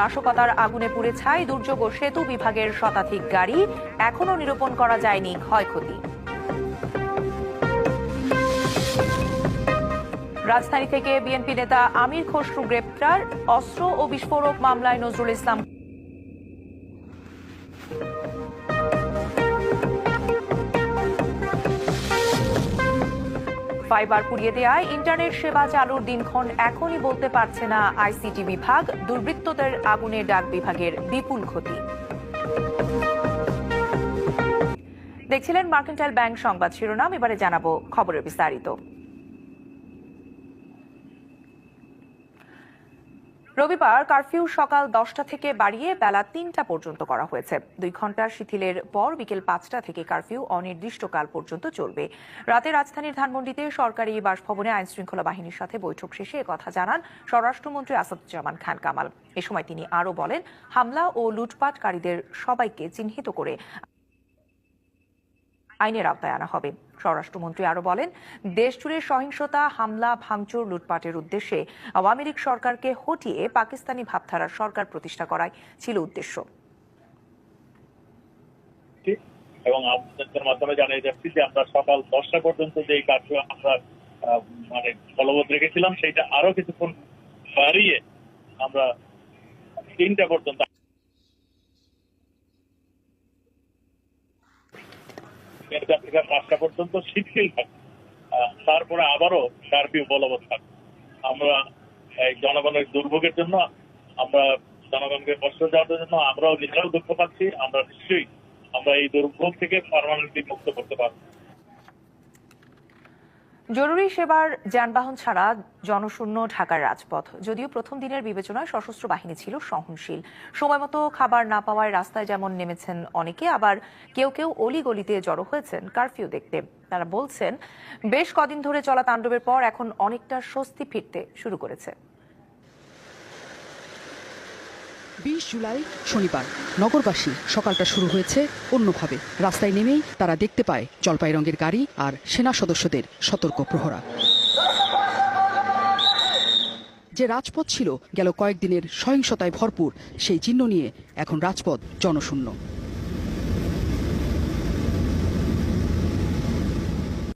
নাশকতার আগুনে পুড়ে ছাই দুর্যোগ ও সেতু বিভাগের শতাধিক গাড়ি এখনও নিরূপণ করা যায়নি ক্ষয়ক্ষতি। রাজধানী থেকে বিএনপি নেতা আমির খসরু গ্রেপ্তার, অস্ত্র ও বিস্ফোরক মামলায় নজরুল ইসলাম ফাইবার পুড়িয়ে দেওয়ায় ইন্টারনেট সেবা চালুর দিনক্ষণ এখনই বলতে পারছে না আইসিটি বিভাগ, দুর্বৃত্তদের আগুনে ডাক বিভাগের বিপুল ক্ষতি। দেখছিলেন মার্কেন্টাইল ব্যাংক সংবাদ শিরোনাম, এবারে জানাব খবরের বিস্তারিত। রবিবার কারফিউ সকাল দশটা থেকে বাড়িয়ে বেলা তিনটা পর্যন্ত করা হয়েছে। দুই ঘণ্টার শিথিলের পর বিকেল পাঁচটা থেকে কারফিউ অনির্দিষ্টকাল পর্যন্ত চলবে। রাতে রাজধানীর ধানমন্ডিতে সরকারি বাসভবনে আইন শৃঙ্খলা বাহিনীর সাথে বৈঠক শেষে কথা জানান স্বরাষ্ট্রমন্ত্রী আসাদুজ্জামান খান কামাল। এ সময় তিনি আরও বলেন, হামলা ও লুটপাটকারীদের সবাইকে চিহ্নিত করে আইনের আওতায় আনা হবে। স্বরাষ্ট্রমন্ত্রী আরও বলেন দেশজুড়ে সহিংসতা, হামলা, ভাঙচুর, লুটপাটের উদ্দেশ্যে আওয়ামী লীগ সরকারকে হটিয়ে পাকিস্তানি ভাবধারার সরকার প্রতিষ্ঠা করাই ছিল উদ্দেশ্য। এবং আপনাদের মাধ্যমে জানিয়ে যাচ্ছি যে আমরা সকাল দশটা পর্যন্ত যে কার্য আমরা মানে বলবৎ রেখেছিলাম সেটা আরও কিছুক্ষণ বাড়িয়ে আমরা তিনটা পর্যন্ত তিনটা থেকে পাঁচটা পর্যন্ত শিথিল থাকে। তারপরে আবারও কার্ফিউ বলবৎ থাকে। আমরা এই জনগণের দুর্ভোগের জন্য, আমরা জনগণকে কষ্ট দেওয়ার জন্য, আমরাও নিজেরাও দুঃখ পাচ্ছি। আমরা নিশ্চয়ই আমরা এই দুর্ভোগ থেকে পারমানেন্টলি মুক্ত করতে পারব। জরুরি সেবার যানবাহন ছাড়া জনশূন্য ঢাকার রাজপথ। যদিও প্রথম দিনের বিবেচনায় সশস্ত্র বাহিনী ছিল সহনশীল। সময় মতো খাবার না পাওয়ায় রাস্তায় যেমন নেমেছেন অনেকে, আবার কেউ কেউ অলিগলিতে জড়ো হয়েছেন কারফিউ দেখতে। তারা বলছেন, বেশ কদিন ধরে চলা তাণ্ডবের পর এখন অনেকটা স্বস্তি ফিরতে শুরু করেছে। বিশ জুলাই, শনিবার। নগরবাসী সকালটা শুরু হয়েছে অন্যভাবে। রাস্তায় নেমেই তারা দেখতে পায় জলপাই রঙের গাড়ি আর সেনা সদস্যদের সতর্ক প্রহরা। যে রাজপথ ছিল, গেল কয়েকদিনের সহিংসতায় ভরপুর, সেই চিহ্ন নিয়ে এখন রাজপথ জনশূন্য।